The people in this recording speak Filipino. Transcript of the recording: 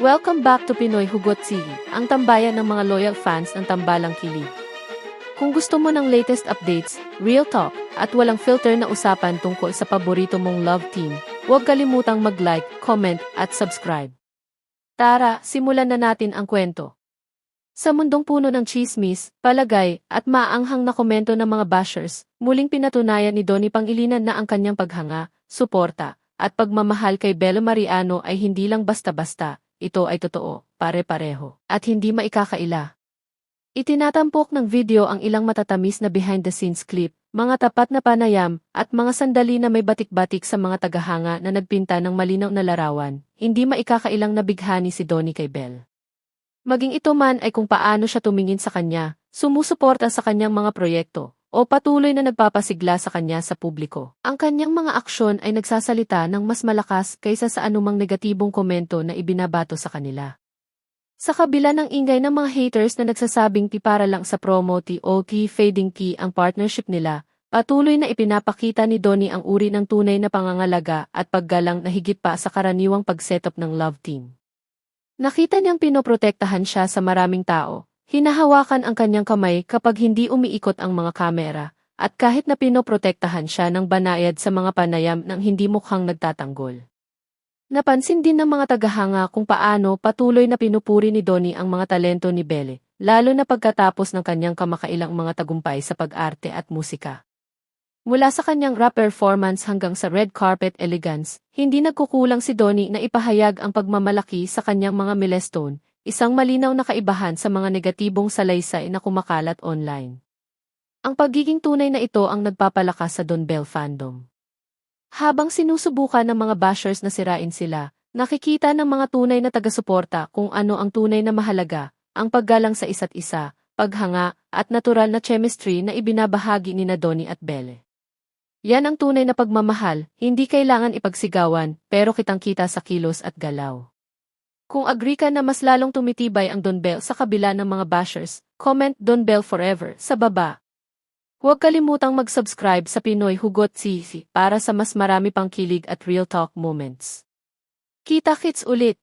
Welcome back to Pinoy Hugot TV, ang tambayan ng mga loyal fans ng Tambalang Kilig. Kung gusto mo ng latest updates, real talk, at walang filter na usapan tungkol sa paborito mong love team, huwag kalimutang mag-like, comment, at subscribe. Tara, simulan na natin ang kwento. Sa mundong puno ng chismis, palagay, at maanghang na komento ng mga bashers, muling pinatunayan ni Donnie Pangilinan na ang kanyang paghanga, suporta, at pagmamahal kay Belo Mariano ay hindi lang basta-basta, ito ay totoo, pare-pareho, at hindi maikakaila. Itinatampok ng video ang ilang matatamis na behind-the-scenes clip, mga tapat na panayam, at mga sandali na may batik-batik sa mga tagahanga na nagpinta ng malinaw na larawan, hindi maikakailang nabighani si Donnie kay Bell. Maging ito man ay kung paano siya tumingin sa kanya, sumusuporta sa kanyang mga proyekto, o patuloy na nagpapasigla sa kanya sa publiko. Ang kanyang mga aksyon ay nagsasalita ng mas malakas kaysa sa anumang negatibong komento na ibinabato sa kanila. Sa kabila ng ingay ng mga haters na nagsasabing ti para lang sa promo ti ti fading key ang partnership nila, patuloy na ipinapakita ni Donnie ang uri ng tunay na pangangalaga at paggalang na higit pa sa karaniwang pag-setup ng love team. Nakita niyang pinoprotektahan siya sa maraming tao, hinahawakan ang kanyang kamay kapag hindi umiikot ang mga kamera, at kahit na pinoprotektahan siya ng banayad sa mga panayam ng hindi mukhang nagtatanggol. Napansin din ng mga tagahanga kung paano patuloy na pinupuri ni Donnie ang mga talento ni Belle, lalo na pagkatapos ng kanyang kamakailang mga tagumpay sa pag-arte at musika. Mula sa kanyang rap performance hanggang sa red carpet elegance, hindi nagkukulang si Donnie na ipahayag ang pagmamalaki sa kanyang mga milestone, isang malinaw na kaibahan sa mga negatibong salaysay na kumakalat online. Ang pagiging tunay na ito ang nagpapalakas sa Don Bell fandom. Habang sinusubukan ng mga bashers na sirain sila, nakikita ng mga tunay na taga-suporta kung ano ang tunay na mahalaga, ang paggalang sa isa't isa, paghanga, at natural na chemistry na ibinabahagi ni na Donnie at Belle. Yan ang tunay na pagmamahal, hindi kailangan ipagsigawan, pero kitang-kita sa kilos at galaw. Kung agree ka na mas lalong tumitibay ang Don Bell sa kabila ng mga bashers, comment Don Bell forever sa baba. Huwag kalimutang mag-subscribe sa Pinoy Hugot TV para sa mas marami pang kilig at real talk moments. Kita-kits ulit!